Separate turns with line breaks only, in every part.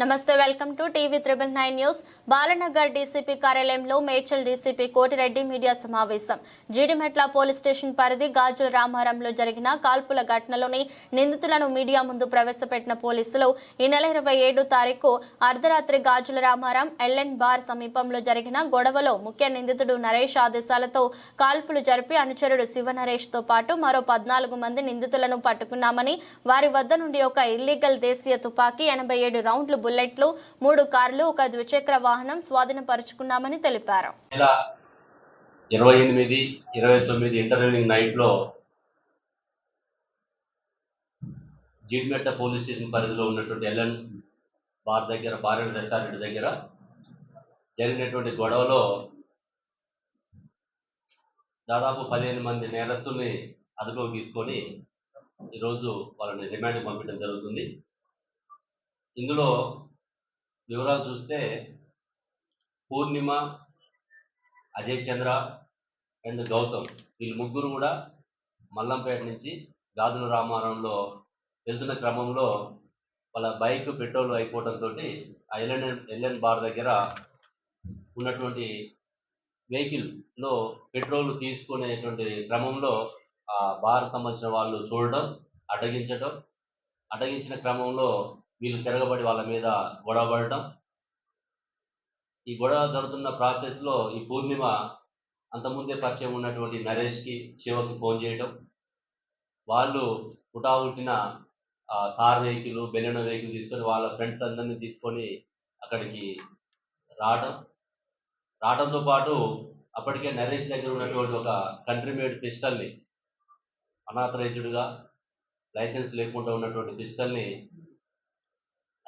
నమస్తే welcome to TV triple nine news. Balanagar DCP కార్యాలయంలో Medchal DCP Koti Reddy media సమావేశం. Jeedimetla police station పరిధి గాజుల రామారంలో జరిగిన కాల్పుల ఘటనలోని నిందితులను మీడియా ముందు ప్రవేశపెట్టిన పోలీసులు ఈ నెల ఇరవై ఏడు తారీఖు అర్ధరాత్రి గాజుల రామారం ఎల్ఎన్ బార్ సమీపంలో జరిగిన గొడవలో ముఖ్య నిందితుడు నరేష్ ఆదేశాలతో కాల్పులు జరిపి అనుచరుడు శివ నరేష్తో పాటు మరో పద్నాలుగు మంది నిందితులను పట్టుకున్నామని వారి వద్ద నుండి ఒక ఇల్లీగల్ దేశీయ తుపాకీ ఎనభై ఏడు రౌండ్లు బుల్లెట్లు మూడు కార్లు ఒక ద్విచక్ర వాహనం స్వాధీనపరుచుకున్నామని తెలిపారు.
ఇరవై ఎనిమిది ఇరవై తొమ్మిది ఇంటర్వ్యూనింగ్ నైట్లో జీడిమెట్ట పోలీస్ స్టేషన్ పరిధిలో ఉన్నటువంటి ఎల్ఎన్ బార్ దగ్గర బార్ అండ్ రెస్టారెంట్ దగ్గర జరిగినటువంటి గొడవలో దాదాపు పదిహేను మంది నేరస్తుల్ని అదుపులోకి తీసుకొని ఈరోజు వాళ్ళని రిమాండ్ పంపించడం జరుగుతుంది. ఇందులో వివరాలు చూస్తే పూర్ణిమ అజయ్ చంద్ర అండ్ గౌతమ్. వీళ్ళు ముగ్గురు కూడా మల్లంపేట నుంచి గాజుల రామారంలో వెళ్తున్న క్రమంలో వాళ్ళ బైక్ పెట్రోల్ అయిపోవడంతో ఆ ఎల్ఎన్ ఎల్ఎన్ బార్ దగ్గర ఉన్నటువంటి వెహికల్లో పెట్రోల్ తీసుకునేటువంటి క్రమంలో ఆ బార్ సంబంధించిన వాళ్ళు చూడడం అడ్డగించడం. అడ్డగించిన క్రమంలో వీళ్ళు తిరగబడి వాళ్ళ మీద గొడవ పడటం. ఈ గొడవ జరుగుతున్న ప్రాసెస్లో ఈ పూర్ణిమ అంతకుముందే పరిచయం ఉన్నటువంటి నరేష్కి శివకి ఫోన్ చేయడం వాళ్ళు హుటాహుటిన ఆ, కార్ వెహికల్ బెలెనో వెహికల్ తీసుకొని వాళ్ళ ఫ్రెండ్స్ అందరినీ తీసుకొని అక్కడికి రావడం రావడంతో పాటు అప్పటికే నరేష్ దగ్గర ఉన్నటువంటి ఒక కంట్రీ మేడ్ పిస్టల్ని అనాథరైజ్డ్గా లైసెన్స్ లేకుండా ఉన్నటువంటి పిస్టల్ని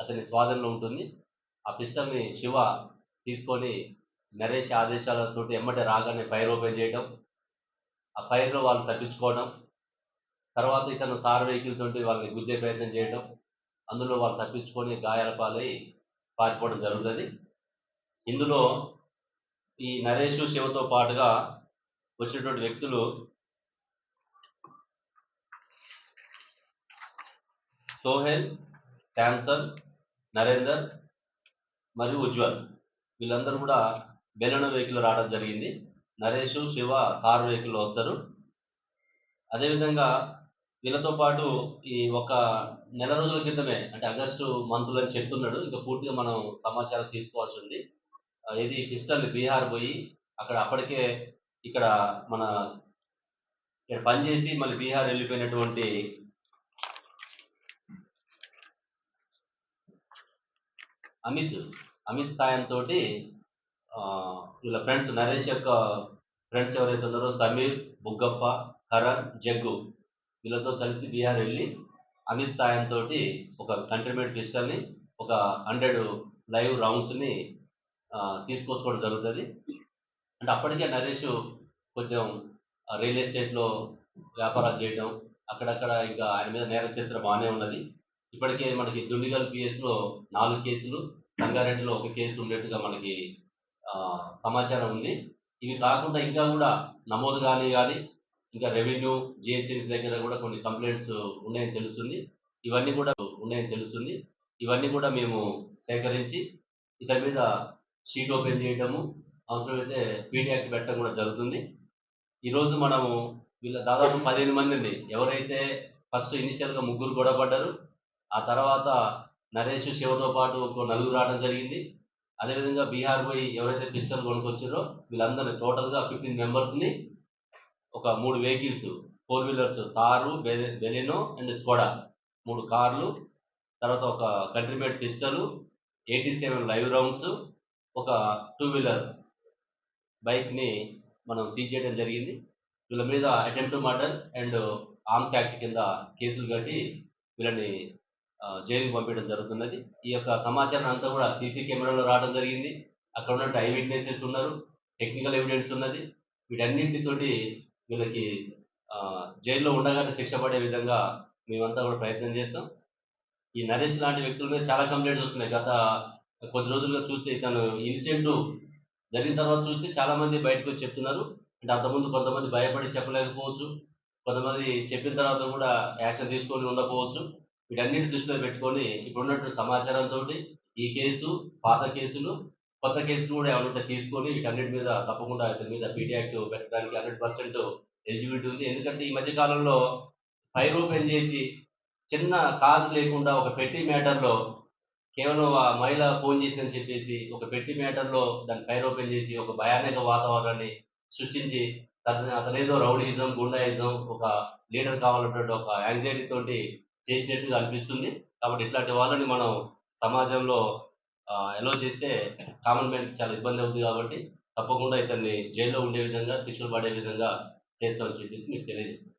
అతని స్వాధీనంలో ఉంటుంది. ఆ పిస్టల్ని శివ తీసుకొని నరేష్ ఆదేశాలతో ఎమ్మటి రాగానే ఫైర్ ఓపెన్ చేయడం ఆ ఫైర్లో వాళ్ళు తప్పించుకోవడం తర్వాత ఇతను కార్ వెహికల్ తోటి వాళ్ళని గుద్దే ప్రయత్నం చేయడం అందులో వాళ్ళు తప్పించుకొని గాయాల పాలై పారిపోవడం జరుగుతుంది. ఇందులో ఈ నరేష్ శివతో పాటుగా వచ్చినటువంటి వ్యక్తులు సోహెల్ శాంసన్ నరేందర్ మరియు ఉజ్వల్. వీళ్ళందరూ కూడా బెలూన్ వెహికల్ రావడం జరిగింది. నరేష్ శివ కారు వెహికల్లో వస్తారు. అదేవిధంగా వీళ్ళతో పాటు ఈ ఒక నెల రోజుల క్రితమే అంటే ఆగస్టు మంత్లో అని చెప్తున్నాడు. ఇంకా పూర్తిగా మనం సమాచారం తీసుకోవాల్సి ఉంది. ఇది పిస్టల్ బీహార్ పోయి అక్కడ అప్పటికే ఇక్కడ మన ఇక్కడ పనిచేసి మళ్ళీ బీహార్ వెళ్ళిపోయినటువంటి అమిత్ అమిత్ సాయంతో వీళ్ళ ఫ్రెండ్స్ నరేష్ యొక్క ఫ్రెండ్స్ ఎవరైతే ఉన్నారో సమీర్ బుగ్గప్ప కరణ్ జగ్గు వీళ్ళతో కలిసి బీహార్ వెళ్ళి అమిత్ సాయంతో ఒక కంట్రీమేట్ పిస్టల్ని ఒక హండ్రెడ్ లైవ్ రౌండ్స్ని తీసుకొచ్చుకోవడం జరుగుతుంది. అంటే అప్పటికే నరేష్ కొంచెం రియల్ ఎస్టేట్లో వ్యాపారాలు చేయడం అక్కడక్కడ ఇంకా ఆయన మీద నేర చరిత్ర బాగానే ఉన్నది. ఇప్పటికే మనకి దుండిగల్ పిఎస్లో నాలుగు కేసులు సంగారెడ్డిలో ఒక కేసు ఉండేట్టుగా మనకి సమాచారం ఉంది. ఇవి కాకుండా ఇంకా కూడా నమోదు కానీ కానీ ఇంకా రెవెన్యూ జిహెచ్ఎంసీ దగ్గర కూడా కొన్ని కంప్లైంట్స్ ఉన్నాయని తెలుస్తుంది. ఇవన్నీ కూడా ఉన్నాయని తెలుస్తుంది. ఇవన్నీ కూడా మేము సేకరించి ఇతని మీద షీట్ ఓపెన్ చేయడము అవసరమైతే పీడియాకి పెట్టడం కూడా జరుగుతుంది. ఈరోజు మనము వీళ్ళ దాదాపు పదిహేను మందిని ఎవరైతే ఫస్ట్ ఇనిషియల్గా ముగ్గురు గొడవ పడ్డారు ఆ తర్వాత నరేష్ శివతో పాటు ఒక నలుగురు రావడం జరిగింది. అదేవిధంగా బీహార్ పోయి ఎవరైతే పిస్టల్ కొనుక్కొచ్చారో వీళ్ళందరినీ టోటల్గా ఫిఫ్టీన్ మెంబర్స్ని ఒక మూడు vehicles four wheelers car Baleno Baleno and Skoda మూడు కార్లు తర్వాత ఒక country made pistol eighty seven live rounds ఒక టూ వీలర్ బైక్ని మనం సీజ్ చేయడం జరిగింది. వీళ్ళ మీద attempt murder and arms act కింద కేసులు కట్టి వీళ్ళని జైలుకి పంపించడం జరుగుతున్నది. ఈ యొక్క సమాచారం అంతా కూడా సీసీ కెమెరాలో రావడం జరిగింది. అక్కడ ఉన్నట్టు ఐ విట్నెసెస్ ఉన్నారు. టెక్నికల్ ఎవిడెన్స్ ఉన్నది. వీటన్నింటితోటి వీళ్ళకి జైల్లో ఉండగానే శిక్ష పడే విధంగా మేమంతా కూడా ప్రయత్నం చేస్తాం. ఈ నరేష్ లాంటి వ్యక్తుల మీద చాలా కంప్లైంట్స్ వస్తున్నాయి. గత కొద్ది రోజులుగా చూసి తను ఇన్సిడెంట్ జరిగిన తర్వాత చూసి చాలామంది బయటకు వచ్చి చెప్తున్నారు. అంటే అంతకుముందు కొంతమంది భయపడి చెప్పలేకపోవచ్చు. కొంతమంది చెప్పిన తర్వాత కూడా యాక్షన్ తీసుకొని ఉండకపోవచ్చు. వీటన్నిటి దృష్టిలో పెట్టుకొని ఇప్పుడున్నటువంటి సమాచారంతో ఈ కేసు పాత కేసులు కొత్త కేసులు కూడా ఏమైనా ఉంటే తీసుకొని వీటన్నిటి మీద తప్పకుండా ఇతని మీద పీటీ యాక్ట్ పెట్టడానికి హండ్రెడ్ పర్సెంట్ ఎలిజిబిలిటీ ఉంది. ఎందుకంటే ఈ మధ్య కాలంలో ఫైర్ ఓపెన్ చేసి చిన్న కాజ్ లేకుండా ఒక పెట్టి మ్యాటర్లో కేవలం ఆ మహిళ ఫోన్ చేసిందని చెప్పేసి ఒక పెట్టి మ్యాటర్లో దాన్ని ఫైర్ ఓపెన్ చేసి ఒక భయానక వాతావరణాన్ని సృష్టించి తన అతనేదో రౌడీయిజం గుండాయిజం ఒక లీడర్ కావాలన్నటువంటి ఒక యాంగ్జైటీ తోటి చేసినట్టుగా అనిపిస్తుంది. కాబట్టి ఇట్లాంటి వాళ్ళని మనం సమాజంలో ఎలో చేస్తే కామన్ మ్యాన్ చాలా ఇబ్బంది అవుతుంది కాబట్టి తప్పకుండా ఇతన్ని జైల్లో ఉండే విధంగా శిక్షలు పడే విధంగా చేస్తామని చెప్పేసి మీకు తెలియజేస్తాను